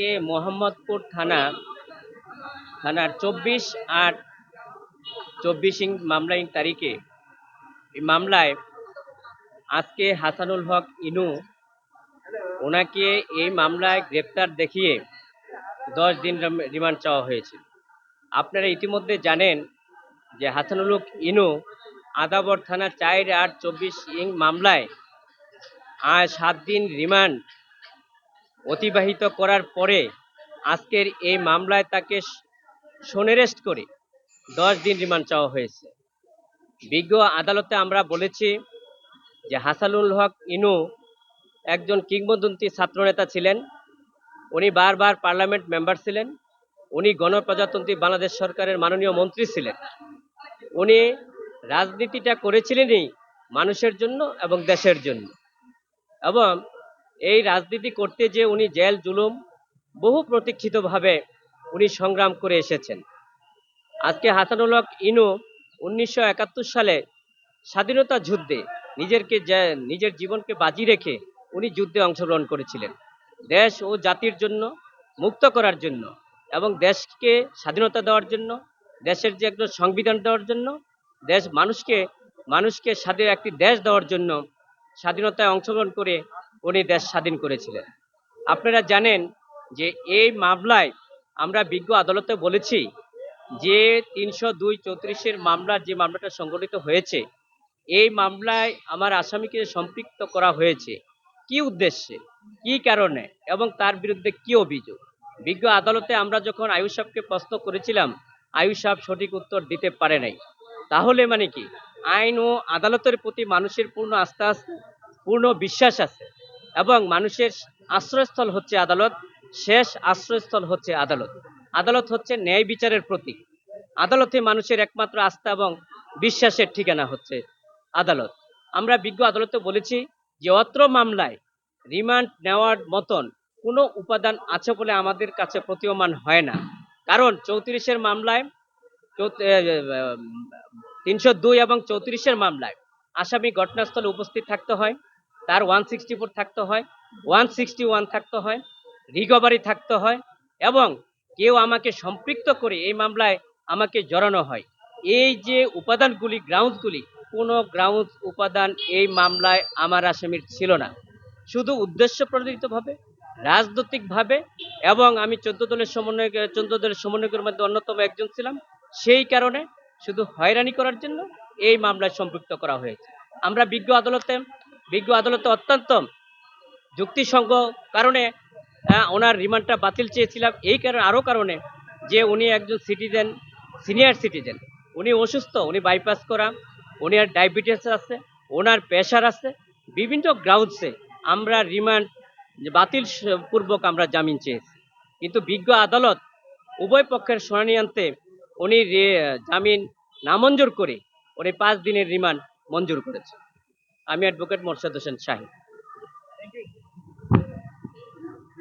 আজকে মোহাম্মদপুর থানা, থানার চব্বিশ আট চব্বিশ ইং মামলা ইং তারিখে। এই মামলায় আজকে হাসানুল হক ইনু ওনাকে এই মামলায় গ্রেপ্তার দেখিয়ে দশ দিন রিমান্ড চাওয়া হয়েছে। আপনারা ইতিমধ্যে জানেন যে হাসানুল হক ইনু আদাবর থানা চার আট চব্বিশ ইং মামলায় আজ সাত দিন রিমান্ড অতিবাহিত করার পরে আজকের এই মামলায় তাকে সোনেরেস্ট করে দশ দিন রিমান্ড চাওয়া হয়েছে। বিজ্ঞ আদালতে আমরা বলেছি যে হাসানুল হক ইনু একজন কিংবদন্তি ছাত্রনেতা ছিলেন। উনি বারবার পার্লামেন্ট মেম্বার ছিলেন। উনি গণপ্রজাতন্ত্রী বাংলাদেশ সরকারের মাননীয় মন্ত্রী ছিলেন। উনি রাজনীতিটা করেছিলেনই মানুষের জন্য এবং দেশের জন্য। এবং এই রাজনীতি করতে যে উনি জেল, জুলুম বহু প্রতীক্ষিতভাবে উনি সংগ্রাম করে এসেছেন। আজকে হাসানুল হক ইনু উনিশশো একাত্তর সালে স্বাধীনতা যুদ্ধে নিজেরকে নিজের জীবনকে বাজি রেখে উনি যুদ্ধে অংশগ্রহণ করেছিলেন। দেশ ও জাতির জন্য, মুক্ত করার জন্য এবং দেশকে স্বাধীনতা দেওয়ার জন্য, দেশের যে একটা সংবিধান দেওয়ার জন্য, দেশ মানুষকে মানুষকে স্বাধীন একটি দেশ দেওয়ার জন্য স্বাধীনতায় অংশগ্রহণ করে উনি দেশ স্বাধীন করেছিলেন। আপনারা জানেন যে এই মামলায় আমরা বিজ্ঞ আদালতে বলেছি যে তিনশো দুই চৌত্রিশের মামলা যে মামলাটা সংগঠিত হয়েছে, এই মামলায় আমার আসামিকে সম্পৃক্ত করা হয়েছে। কি উদ্দেশ্যে? কি কারণে? এবং তার বিরুদ্ধে কি অভিযোগ? বিজ্ঞ আদালতে আমরা যখন আয়ুষ সাহেবকে প্রশ্ন করেছিলাম আয়ুষ সাহেব সঠিক উত্তর দিতে পারে নাই। তাহলে মানে কি? আইন ও আদালতের প্রতি মানুষের পূর্ণ আস্থা আছে, পূর্ণ বিশ্বাস আছে। এবং মানুষের আশ্রয়স্থল হচ্ছে আদালত, শেষ আশ্রয়স্থল হচ্ছে আদালত। আদালত হচ্ছে ন্যায় বিচারের প্রতীক। আদালতে মানুষের একমাত্র আস্থা এবং বিশ্বাসের ঠিকানা হচ্ছে আদালত। আমরা বিজ্ঞ আদালতে বলেছি যে অত্র মামলায় রিমান্ড নেওয়ার মতন কোনো উপাদান আছে বলে আমাদের কাছে প্রতীয়মান হয় না। কারণ চৌত্রিশের মামলায় তিনশো দুই এবং চৌত্রিশের মামলায় আসামি ঘটনাস্থলে উপস্থিত থাকতে হয়। তার ওয়ান সিক্সটি ফোর থাকতে হয় ওয়ান সিক্সটি ওয়ান থাকতে হয় রিকভারি থাকতে হয় এবং কেউ আমাকে সম্পৃক্ত করে এই মামলায় আমাকে জড়ানো হয়। এই যে উপাদানগুলি গ্রাউন্ডগুলি কোনো গ্রাউন্ড উপাদান এই মামলায় আমার আসামির ছিল না। শুধু উদ্দেশ্য প্রণোদিতভাবে, রাজনৈতিকভাবে এবং আমি চোদ্দ দলের সমন্বয় চোদ্দ দলের সমন্বয়কের মধ্যে অন্যতম একজন ছিলাম। সেই কারণে শুধু হয়রানি করার জন্য এই মামলায় সম্পৃক্ত করা হয়েছে। আমরা বিজ্ঞ আদালতে বিজ্ঞ আদালতে অত্যন্ত যুক্তিসঙ্গ কারণে আহ, ওনার রিমান্ডটা বাতিল চেয়েছিলাম। এই কারণে আরও কারণে যে উনি একজন সিটিজেন সিনিয়র সিটিজেন। উনি অসুস্থ উনি বাইপাস করা উনি আর ডায়াবেটিস আছে ওনার প্রেশার আছে বিভিন্ন গ্রাউন্ডসে আমরা রিমান্ড বাতিল পূর্বক আমরা জামিন চেয়েছি। কিন্তু বিজ্ঞ আদালত উভয় পক্ষের শুনানি আনতে উনি জামিন নামঞ্জুর করে উনি পাঁচ দিনের রিমান্ড মঞ্জুর করেছে। আমি অ্যাডভোকেট মোর্শেদ হোসেন শাহী।